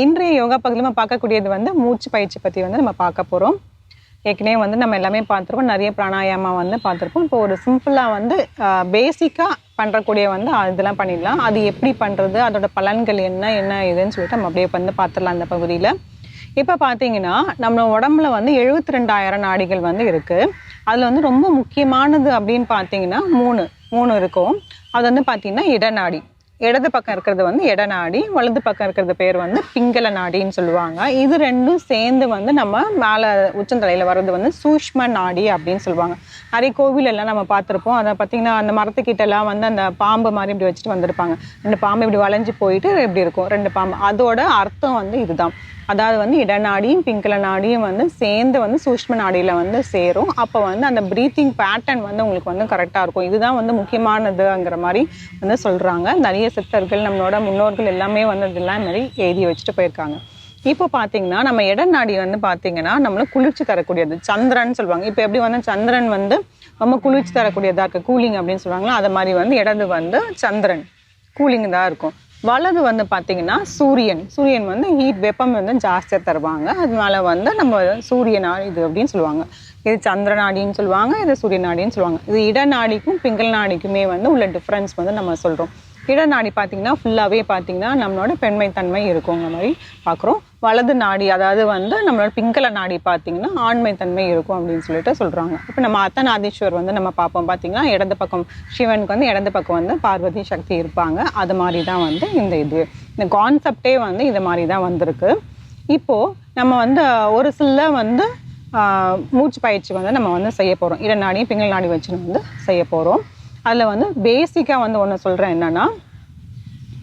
இன்றைய யோகா பகுதியில் நம்ம பார்க்கக்கூடியது வந்து மூச்சு பயிற்சி பற்றி வந்து நம்ம பார்க்க போகிறோம் ஏற்கனவே வந்து நம்ம எல்லாமே பார்த்துருப்போம். நிறைய பிராணாயாமம் வந்து பார்த்துருப்போம். இப்போ ஒரு சிம்பிளாக வந்து பேசிக்காக பண்ணுறக்கூடிய வந்து இதெல்லாம் பண்ணிடலாம். அது எப்படி பண்ணுறது அதோட பலன்கள் என்ன? என்ன இதுன்னு சொல்லிட்டு நம்ம அப்படியே வந்து பார்த்துடலாம் அந்த பகுதியில். இப்போ பார்த்தீங்கன்னா நம்ம உடம்புல வந்து எழுபத்தி ரெண்டாயிரம் நாடிகள் வந்து இருக்குது அதில் வந்து ரொம்ப முக்கியமானது அப்படின்னு பார்த்தீங்கன்னா மூணு. மூணு இருக்கும். அது வந்து பார்த்தீங்கன்னா இடநாடி. இடது பக்கம் இருக்கிறது வந்து இடநாடி வலது பக்கம் இருக்கிறது பேர் வந்து பிங்கள நாடின்னு சொல்லுவாங்க. இது ரெண்டும் சேர்ந்து வந்து நம்ம மேலே உச்சந்தலையில் வர்றது வந்து சூஷ்ம நாடி அப்படின்னு சொல்லுவாங்க. நிறைய கோவில் எல்லாம் நம்ம பார்த்துருப்போம். அதை பார்த்தீங்கன்னா அந்த மரத்துக்கிட்டலாம் வந்து அந்த பாம்பு மாதிரி இப்படி வச்சுட்டு வந்திருப்பாங்க. ரெண்டு பாம்பு இப்படி வளைஞ்சு போயிட்டு இப்படி இருக்கும். ரெண்டு பாம்பு. அதோட அர்த்தம் வந்து இதுதான். அதாவது வந்து இடநாடியும் பிங்கல நாடியும் வந்து சேர்ந்து வந்து சூஷ்ம நாடியில் வந்து சேரும். அப்போ வந்து அந்த ப்ரீத்திங் பேட்டர்ன் வந்து உங்களுக்கு வந்து கரெக்டாக இருக்கும். இதுதான் வந்து முக்கியமானதுங்கிற மாதிரி வந்து சொல்கிறாங்க நிறைய சித்தர்கள் நம்மளோட முன்னோர்கள் எல்லாமே வந்து இதெல்லாம் மாதிரி எழுதி வச்சுட்டு போயிருக்காங்க. இப்போ பார்த்தீங்கன்னா நம்ம இடநாடி வந்து பார்த்தீங்கன்னா நம்மளை குளிர்ச்சி தரக்கூடியது. சந்திரன் சொல்லுவாங்க. இப்போ எப்படி வந்து சந்திரன் வந்து ரொம்ப குளிர்ச்சி தரக்கூடியதாக இருக்குது கூலிங் அப்படின்னு சொல்லுவாங்களோ? அது மாதிரி வந்து இடது வந்து சந்திரன். கூலிங் தான் இருக்கும். வலது வந்து பார்த்தீங்கன்னா சூரியன். சூரியன் வந்து ஹீட் வெப்பம் வந்து ஜாஸ்தியாக தருவாங்க. அதனால வந்து நம்ம சூரிய நாடி இது அப்படின்னு சொல்லுவாங்க. இது சந்திர நாடின்னு சொல்லுவாங்க இது சூரிய நாடின்னு சொல்லுவாங்க. இது இடநாடிக்கும் பிங்கல் நாடிக்குமே வந்து உள்ள டிஃப்ரென்ஸ் வந்து நம்ம சொல்கிறோம் இடநாடி பார்த்திங்கன்னா ஃபுல்லாகவே பார்த்தீங்கன்னா நம்மளோட பெண்மைத்தன்மை இருக்குங்கிற மாதிரி பார்க்குறோம். வலது நாடி அதாவது வந்து நம்மளோட பிங்கல நாடி பார்த்தீங்கன்னா ஆண்மைத்தன்மை இருக்கும் அப்படின்னு சொல்லிட்டு சொல்கிறாங்க இப்போ நம்ம அத்தநாதீஸ்வர் வந்து நம்ம பார்ப்போம். பார்த்தீங்கன்னா இடது பக்கம் சிவனுக்கு வந்து இடது பக்கம் வந்து பார்வதி சக்தி இருப்பாங்க. அது மாதிரி தான் வந்து இந்த இது. இந்த கான்செப்டே வந்து இது மாதிரி தான் வந்திருக்கு. இப்போது நம்ம வந்து ஒரு சில வந்து மூச்சு பயிற்சி வந்து நம்ம வந்து செய்ய போகிறோம் இடநாடியும் பிங்கல் நாடி வச்சு வந்து செய்ய போகிறோம் அதில் வந்து பேசிக்காக வந்து ஒன்று சொல்கிறேன் என்னென்னா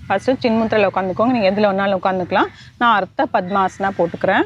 ஃபஸ்ட்டு சின்முத்திரையில் உட்காந்துக்கோங்க. நீங்கள் எதில் வேணாலும் உட்காந்துக்கலாம். நான் அர்த்த பத்மாசனா போட்டுக்கிறேன்.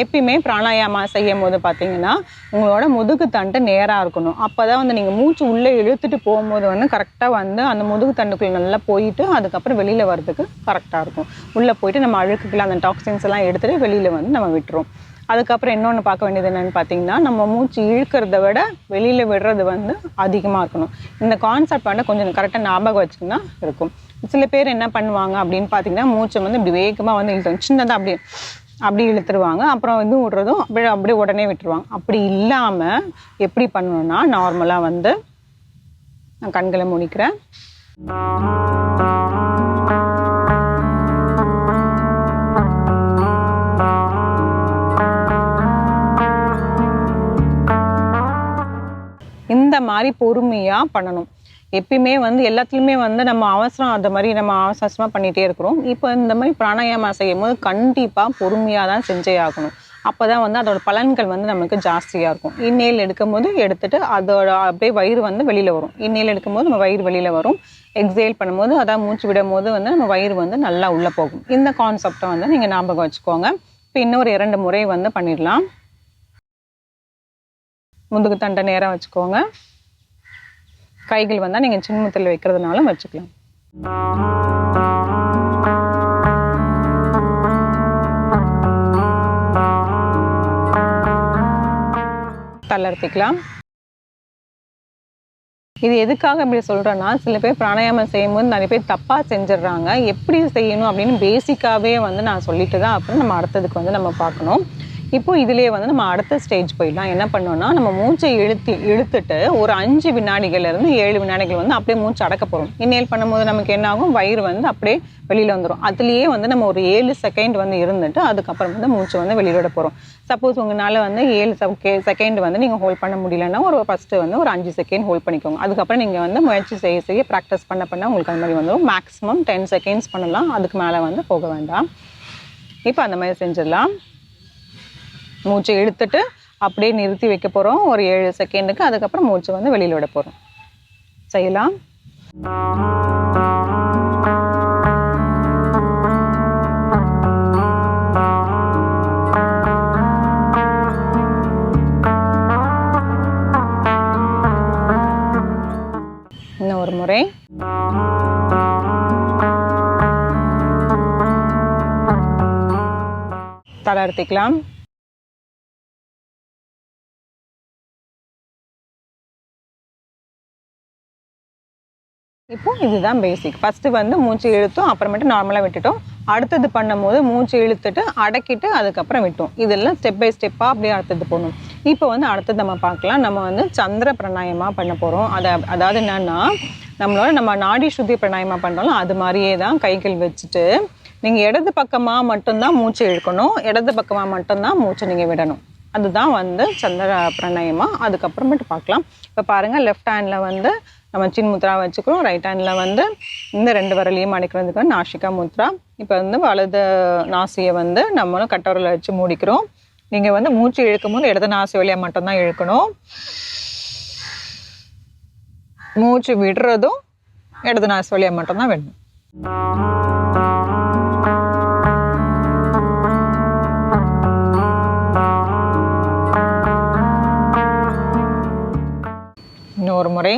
எப்பயுமே பிராணாயாமா செய்யும் போது பார்த்தீங்கன்னா உங்களோட முதுகு தண்டு நேராக இருக்கணும். அப்போ தான் வந்து நீங்கள் மூச்சு உள்ளே இழுத்துட்டு போகும்போது வந்து கரெக்டாக வந்து அந்த முதுகு தண்டுக்குள்ளே நல்லா போயிட்டு அதுக்கப்புறம் வெளியில் வர்றதுக்கு கரெக்டாக இருக்கும். உள்ளே போயிட்டு நம்ம அழுக்குக்குள்ளே அந்த டாக்ஸின்ஸ் எல்லாம் எடுத்துகிட்டு வெளியில் வந்து நம்ம விட்டுரும். அதுக்கப்புறம் இன்னொன்று பார்க்க வேண்டியது என்னென்னு பார்த்தீங்கன்னா நம்ம மூச்சு இழுக்கிறத விட வெளியில் விடுறது வந்து அதிகமாக இருக்கணும். இந்த கான்செப்ட் வந்து கொஞ்சம் கரெக்டாக ஞாபகம் வச்சுக்கினா இருக்கும். சில பேர் என்ன பண்ணுவாங்க அப்படின்னு பார்த்தீங்கன்னா மூச்சை வந்து இப்படி வேகமாக வந்து இழுத்துவாங்க சின்னதாக அப்படியே அப்படி இழுத்துருவாங்க. அப்புறம் இது விடுறதும் அப்படியே அப்படியே உடனே விட்டுருவாங்க. அப்படி இல்லாமல் எப்படி பண்ணணும்னா நார்மலாக வந்து நான் கண்களை முடிக்கிறேன். மாதிரி பொறுமையாக பண்ணணும். எப்பயுமே வந்து எல்லாத்துலேயுமே வந்து நம்ம அவசரம் அந்த மாதிரி நம்ம அவசர அவசரமாக பண்ணிகிட்டே இருக்கிறோம். இப்போ இந்த மாதிரி பிராணாயாமா செய்யும் போது கண்டிப்பாக பொறுமையாக தான் செஞ்சே ஆகணும். அப்போ தான் வந்து அதோட பலன்கள் வந்து நமக்கு ஜாஸ்தியாக இருக்கும். இன்னேல் எடுக்கும் போது அதோட அப்படியே வயிறு வந்து வெளியில் வரும். இன்னேல் எடுக்கும்போது நம்ம வயிறு வெளியில் வரும். எக்ஸேல் பண்ணும்போது அதான் மூச்சு விடும் போது வந்து நம்ம வயிறு வந்து நல்லா உள்ளே போகும். இந்த கான்செப்டை வந்து நீங்கள் ஞாபகம் வச்சுக்கோங்க. இப்போ இன்னொரு இரண்டு முறை வந்து பண்ணிடலாம். முதுகு தண்டை நேராக வச்சுக்கோங்க. கைகள் வந்தால் நீங்கள் சின்மத்தில் வைக்கிறதுனாலும் வச்சுக்கலாம். தளர்த்திக்கலாம். இது எதுக்காக இப்படி சொல்கிறேன்னா சில பேர் பிராணாயாமம் செய்யும்போது நிறைய பேர் தப்பாக செஞ்சிடுறாங்க. எப்படி செய்யணும் அப்படின்னு பேசிக்காகவே வந்து நான் சொல்லிட்டு தான் அப்புறம் நம்ம அடுத்ததுக்கு வந்து நம்ம பார்க்கணும். இப்போ இதுலேயே வந்து நம்ம அடுத்த ஸ்டேஜ் போயிடலாம். என்ன பண்ணோம்னா நம்ம மூச்சை இழுத்து இழுத்துட்டு ஒரு அஞ்சு வினாடிகள்ல இருந்து ஏழு வினாடிகள் வந்து அப்படியே மூச்சு அடக்க போகிறோம் இன்னேல் பண்ணும்போது நமக்கு என்ன ஆகும்? வயிறு வந்து அப்படியே வெளியில் வந்துடும் அதுலேயே வந்து நம்ம ஒரு ஏழு செகண்ட் வந்து இருந்துட்டு அதுக்கப்புறம் வந்து மூச்சு வந்து வெளியிட போகிறோம் சப்போஸ் உங்களால் வந்து ஏழு செகண்ட் வந்து நீங்கள் ஹோல்ட் பண்ண முடியலன்னா ஒரு ஃபஸ்ட்டு வந்து ஒரு அஞ்சு செகண்ட் ஹோல்ட் பண்ணிக்கோங்க. அதுக்கப்புறம் நீங்கள் வந்து முயற்சி செய்ய செய்ய ப்ராக்டிஸ் பண்ண பண்ண உங்களுக்கு அந்த மாதிரி வந்துடும் மேக்ஸிமம் டென் செகண்ட்ஸ் பண்ணலாம். அதுக்கு மேலே வந்து போக வேண்டாம். இப்போ அந்த மாதிரி செஞ்சிடலாம். மூச்சை இழுத்துட்டு அப்படியே நிறுத்தி வைக்க போகிறோம் ஒரு ஏழு செகண்டுக்கு அதுக்கப்புறம் மூச்சை வந்து வெளியில் விட போகிறோம் செய்யலாம். இன்னும் ஒரு முறை. தளர்த்திக்கலாம் இப்போ இதுதான் பேசிக் ஃபஸ்ட்டு வந்து மூச்சு இழுத்தோம் அப்புறமேட்டு நார்மலாக விட்டுட்டோம். அடுத்தது பண்ணும்போது மூச்சு இழுத்துட்டு அடக்கிட்டு அதுக்கப்புறம் விட்டோம். இதெல்லாம் ஸ்டெப் பை ஸ்டெப்பாக அப்படியே அடுத்தது போகணும் இப்போ வந்து அடுத்தது நம்ம பார்க்கலாம். நம்ம வந்து சந்திர பிரணாயமாக பண்ண போகிறோம் அதை அதாவது என்னென்னா நம்மளோட நம்ம நாடி சுத்தி பிரணாயமாக பண்ணுறோம்ல அது மாதிரியே தான் கைகள் வச்சுட்டு நீங்கள் இடது பக்கமாக மட்டும்தான் மூச்சு இழுக்கணும். இடது பக்கமாக மட்டும்தான் மூச்சு நீங்கள் விடணும். அதுதான் வந்து சந்திர பிரணயமாக அதுக்கப்புறமேட்டு பார்க்கலாம். இப்போ பாருங்கள் லெஃப்ட் ஹேண்டில் வந்து நம்ம சின் முத்ரா வச்சுக்கிறோம். ரைட் ஹேண்டில் வந்து இந்த ரெண்டு விரலையும் அடிக்கிறதுக்கு வந்து நாசிகா முத்ரா இப்போ வந்து வலது நாசியை வந்து நம்மளும் கட்டவரில் வச்சு மூடிக்கிறோம். நீங்கள் வந்து மூச்சு இழுக்கும் போது இடது நாசி வழியாக மட்டும்தான் இழுக்கணும். மூச்சு விடுறதும் இடது நாசி வழியாக மட்டும்தான் விடணும். இன்னொரு முறை.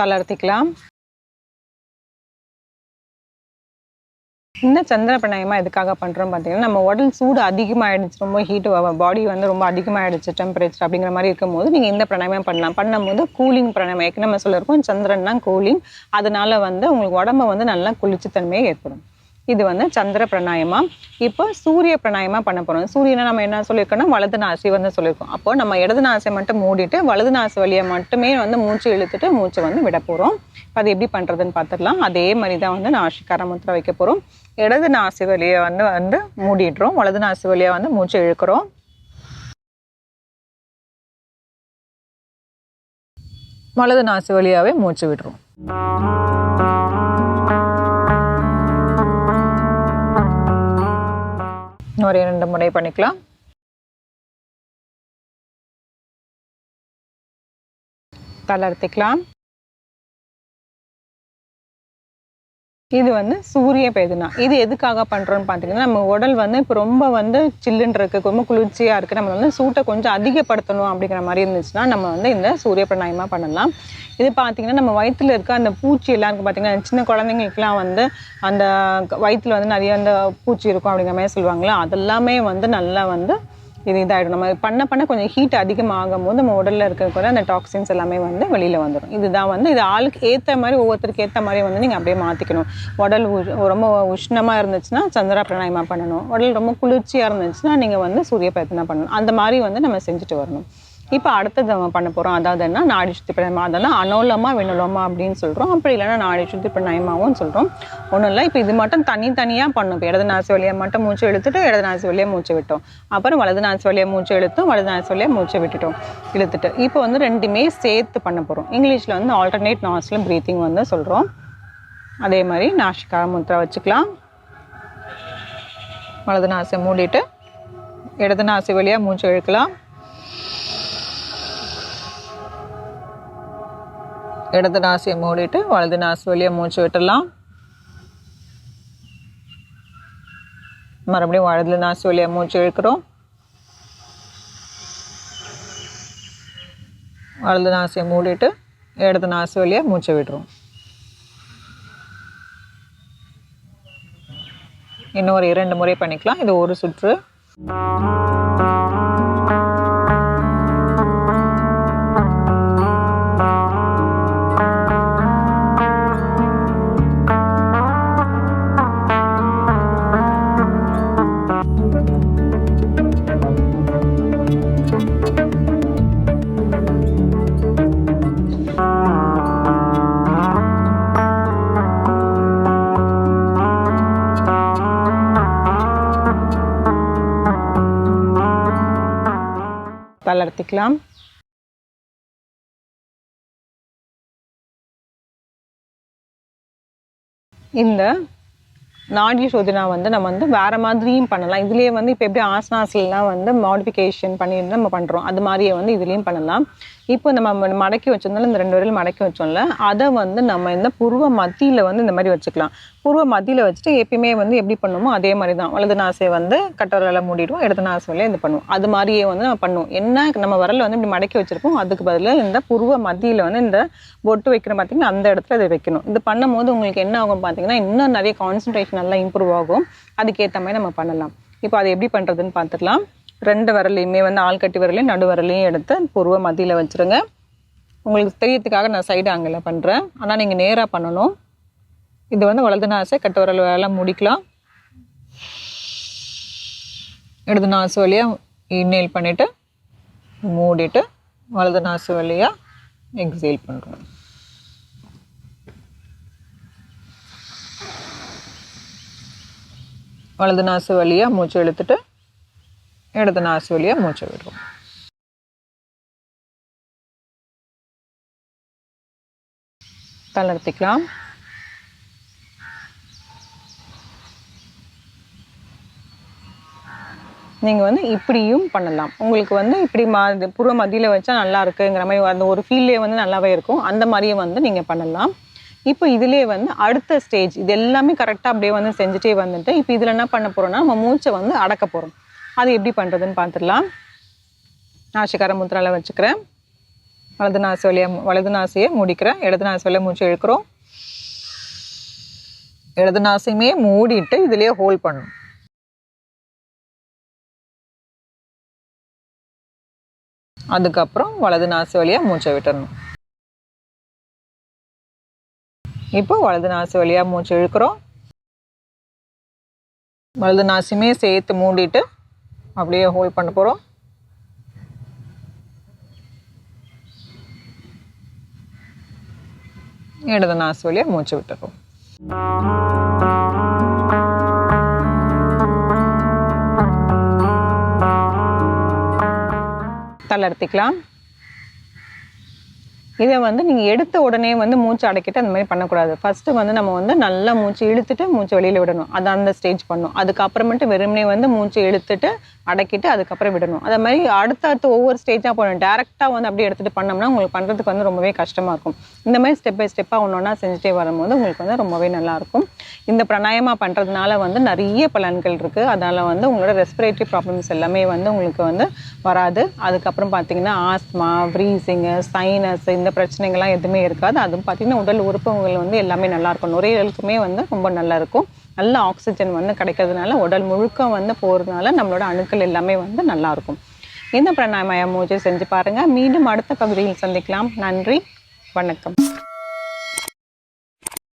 தளர்த்திக்கலாம். இந்த சந்திர பிராணாயமா எதுக்காக பண்ணுறோம் பார்த்தீங்கன்னா நம்ம உடல் சூடு அதிகமாகிடுச்சு ரொம்ப ஹீட் பாடி வந்து ரொம்ப அதிகமாகிடுச்சு டெம்பரேச்சர் அப்படிங்கிற மாதிரி இருக்கும்போது நீங்கள் இந்த பிராணாயமம் பண்ணலாம். பண்ணும்போது கூலிங் பிரணாயம் ஏற்கனவே நம்ம சொல்லியிருக்கோம் சந்திரன் தான் கூலிங் அதனால வந்து உங்களுக்கு உடம்ப வந்து நல்லா குளிர்ச்சி தன்மையை ஏற்படும் இது வந்து சந்திர பிரணாயமா. இப்போ சூரிய பிரணாயமா பண்ண போறோம். சூரியனை நம்ம என்ன சொல்லியிருக்கோம்னா வலது நாசி வந்து சொல்லியிருக்கோம். அப்போ நம்ம இடது நாசை மட்டும் மூடிட்டு வலது நாசி வழியை மட்டுமே வந்து மூச்சு இழுத்துட்டு மூச்சை வந்து விட போறோம். அது எப்படி பண்றதுன்னு பார்த்துடலாம். அதே மாதிரி தான் வந்து நாசிக்கார கரமுத்திர வைக்க போறோம். இடது நாசி வழியை வந்து வந்து மூடிடுறோம். வலது நாசி வழியா வந்து மூச்சு இழுக்கிறோம். வலது நாசி வழியாவே மூச்சு விடுறோம். மாதிரி இரண்டு முறை பண்ணிக்கலாம். தளர்த்திக்கலாம் இது வந்து சூரிய பேதுனா. இது எதுக்காக பண்றோம்னு பார்த்தீங்கன்னா நம்ம உடல் வந்து இப்போ ரொம்ப வந்து சில்லுன்னு இருக்கு ரொம்ப குளிர்ச்சியா இருக்கு. நம்ம வந்து சூட்டை கொஞ்சம் அதிகப்படுத்தணும் அப்படிங்கிற மாதிரி இருந்துச்சுன்னா நம்ம வந்து இந்த சூரிய பிரணாயமாக பண்ணலாம். இது பார்த்தீங்கன்னா நம்ம வயிற்றுல இருக்க அந்த பூச்சி எல்லாம் இருக்கு பார்த்தீங்கன்னா சின்ன குழந்தைங்களுக்குலாம் வந்து அந்த வயிற்றுல வந்து நிறைய அந்த பூச்சி இருக்கும் அப்படிங்கிற மாதிரி சொல்லுவாங்களா அதெல்லாமே வந்து நல்லா வந்து இது இதாகிடும் நம்ம பண்ண பண்ண கொஞ்சம் ஹீட் அதிகமாகும் போது நம்ம உடலில் இருக்கக்கூடிய அந்த டாக்ஸின்ஸ் எல்லாமே வந்து வெளியில் வந்துடும் இதுதான் வந்து இது ஆளுக்கு ஏற்ற மாதிரி ஒவ்வொருத்தருக்கு ஏற்ற மாதிரி வந்து நீங்கள் அப்படியே மாற்றிக்கணும் உடல் உ- ரொம்ப உஷ்ணமாக இருந்துச்சுன்னா சந்திரா பிராணாயமா பண்ணணும். உடல் ரொம்ப குளிர்ச்சியாக இருந்துச்சுன்னா நீங்கள் வந்து சூரிய பிரயத்தனம் பண்ணணும். அந்த மாதிரி வந்து நம்ம செஞ்சுட்டு வரணும். இப்போ அடுத்தது நம்ம பண்ண போகிறோம் அதாவது என்ன? நாடி சுத்தி பிரணயமா அதெல்லாம் அனோலமா வினோலமா அப்படின்னு சொல்கிறோம் அப்படி இல்லைன்னா நாடி சுத்தி பிரணயமாவும் சொல்கிறோம் ஒன்றும் இல்லை. இப்போ இது மட்டும் தனித்தனியாக பண்ணணும் இப்போ இடது நாசி வழியாக மட்டும் மூச்சு இழுத்துட்டு இடது நாசி வழியாக மூச்சு விட்டோம். அப்புறம் வலது நாசி வழியாக மூச்சு இழுத்தும் வலது நாசி வழியாக மூச்சு விட்டுட்டோம். இழுத்துட்டு. இப்போ வந்து ரெண்டுமே சேர்த்து பண்ண போகிறோம் இங்கிலீஷில் வந்து ஆல்டர்னேட் நாஸ்ல ப்ரீத்திங் வந்து சொல்கிறோம் அதே மாதிரி நாஷிகா முத்ரா வச்சுக்கலாம். வலது நாசை மூடிட்டு இடது நாசி வழியாக மூச்சு இழுக்கலாம். இடது நாசியை மூடிட்டு வலது நாசி வழியாக மூச்சு விட்டுடலாம். மறுபடியும் வலது நாசி வழியாக மூச்சு இழுக்கிறோம். வலது நாசியை மூடிட்டு இடது நாசி வழியாக மூச்சு விடுறோம் இன்னொரு இரண்டு முறை பண்ணிக்கலாம். இது ஒரு சுற்று. வளர்த்திக்கலாம். இந்த நாடி சோதனா வந்து நம்ம வந்து வேற மாதிரியும் பண்ணலாம். இதுலேயே வந்து இப்போ எப்படி ஆசனாஸ்லாம் வந்து மாடிஃபிகேஷன் பண்ணி நம்ம பண்றோம். அது மாதிரியே வந்து இதுலயும் பண்ணலாம். இப்போ நம்ம மடக்கி வச்சிருந்தாலும் இந்த ரெண்டு விரல் மடக்கி வச்சோம்ல அதை வந்து நம்ம இந்த புருவ மத்தியில் வந்து இந்த மாதிரி வச்சுக்கலாம். புருவ மத்தியில் வச்சுட்டு எப்பயுமே வந்து எப்படி பண்ணுமோ அதே மாதிரி தான் வலது நாசை வந்து கட்டவரால மூடிடுவோம் இடது நாசையில இது பண்ணுவோம். அது மாதிரியே வந்து நம்ம பண்ணுவோம். என்ன நம்ம வரல வந்து இப்படி மடக்கி வச்சிருப்போம் அதுக்கு பதிலாக இந்த புருவ மத்தியில் வந்து இந்த பொட்டு வைக்கிறோம் பார்த்தீங்கன்னா அந்த இடத்துல இதை வைக்கணும். இது பண்ணும்போது உங்களுக்கு என்ன ஆகும் பார்த்தீங்கன்னா இன்னும் நிறைய கான்சன்ட்ரேஷன் நல்லா இம்ப்ரூவ் ஆகும். அதுக்கேற்ற மாதிரி நம்ம பண்ணலாம். இப்போ அதை எப்படி பண்ணுறதுன்னு பார்த்துக்கலாம் ரெண்டு விரலையுமே வந்து ஆள்கட்டி விரலையும் நடு விரலையும் எடுத்து பொருவை மத்தியில் வச்சுருங்க. உங்களுக்கு தெரியறதுக்காக நான் சைடு ஆங்கிளில் பண்ணுறேன் ஆனால் நீங்கள் நேராக பண்ணணும். இது வந்து வலது நாசை கட்டு விரல் வேலை முடிக்கலாம். இடது நாசு வழியாக இன்ஹேல் பண்ணிவிட்டு மூடிட்டு வலது நாசு வழியாக எக்ஸேல் பண்ணுறோம் வலது நாசு வழியாக மூச்சு இழுத்துட்டு இடது நாசு வழியாக மூச்சை விடுறோம். தளர்த்திக்கலாம் நீங்கள் வந்து இப்படியும் பண்ணலாம். உங்களுக்கு வந்து இப்படி மா புற மதியில் வச்சா நல்லா இருக்குங்கிற மாதிரி அந்த ஒரு ஃபீல்லே வந்து நல்லாவே இருக்கும். அந்த மாதிரியே வந்து நீங்கள் பண்ணலாம். இப்போ இதிலே வந்து அடுத்த ஸ்டேஜ் இது எல்லாமே கரெக்டாக அப்படியே வந்து செஞ்சுட்டே வந்துட்டு இப்போ இதில் என்ன பண்ண போகிறோம்னா நம்ம மூச்சை வந்து அடக்க போகிறோம் அது எப்படி பண்ணுறதுன்னு பார்த்துடலாம் நாசிக்கார முத்திரால வச்சுக்கிறேன். வலது நாசி வழியாக வலது நாசியை மூடிக்கிறேன். இடது நாசி வழியாக மூச்சு இழுக்கிறோம். இடது நாசியுமே மூடிட்டு இதுலேயே ஹோல்ட் பண்ணணும். அதுக்கப்புறம் வலது நாசி வழியாக மூச்சை விட்டுறணும். இப்போ வலது நாசி வழியாக மூச்சு இழுக்கிறோம். வலது நாசியுமே சேர்த்து மூடிட்டு அப்படியே ஹோல்ட் பண்ண போகிறோம் இடது நாசி வழியாக மூச்சு விட்டுறோம். தளர்த்திக்கலாம் இதை வந்து நீங்கள் எடுத்த உடனே வந்து மூச்சு அடைக்கிட்டு அந்த மாதிரி பண்ணக்கூடாது. ஃபஸ்ட்டு வந்து நம்ம வந்து நல்லா மூச்சு இழுத்துட்டு மூச்சு வெளியில் விடணும். அது அந்த ஸ்டேஜ் பண்ணணும் அதுக்கப்புறமேட்டு வெறுமனே வந்து மூச்சு இழுத்துட்டு அடக்கிட்டு அதுக்கப்புறம் விடணும். அதே மாதிரி அடுத்த அடுத்து ஒவ்வொரு ஸ்டேஜாக போகணும். டேரெக்டாக வந்து அப்படியே எடுத்துகிட்டு பண்ணோம்னா உங்களுக்கு பண்ணுறதுக்கு வந்து ரொம்பவே கஷ்டமாக இருக்கும். இந்த மாதிரி ஸ்டெப் பை ஸ்டெப்பாக ஒன்று ஒன்றா செஞ்சுட்டே வரும்போது உங்களுக்கு வந்து ரொம்பவே நல்லாயிருக்கும் இந்த பிராணாயமா பண்ணுறதுனால வந்து நிறைய பலன்கள் இருக்குது அதனால் வந்து உங்களோட ரெஸ்பிரேட்டரி ப்ராப்ளம்ஸ் எல்லாமே வந்து உங்களுக்கு வந்து வராது. அதுக்கப்புறம் பார்த்தீங்கன்னா ஆஸ்மா ப்ரீசிங்கு சைனஸ் இந்த பிரச்சனைகள்லாம் எதுவுமே இருக்காது. அதுவும் பார்த்திங்கன்னா உடல் உறுப்புகள் வந்து எல்லாமே நல்லா இருக்கும். நுரையீரலுக்குமே வந்து ரொம்ப நல்லா இருக்கும். நல்ல ஆக்சிஜன் வந்து கிடைக்கிறதுனால உடல் முழுக்க வந்து போகிறதுனால நம்மளோட அணுக்கள் எல்லாமே வந்து நல்லா இருக்கும். இந்த பிரணாமய மூச்சை செஞ்சு பாருங்கள் மீண்டும் அடுத்த பகுதியில் சந்திக்கலாம். நன்றி. வணக்கம்.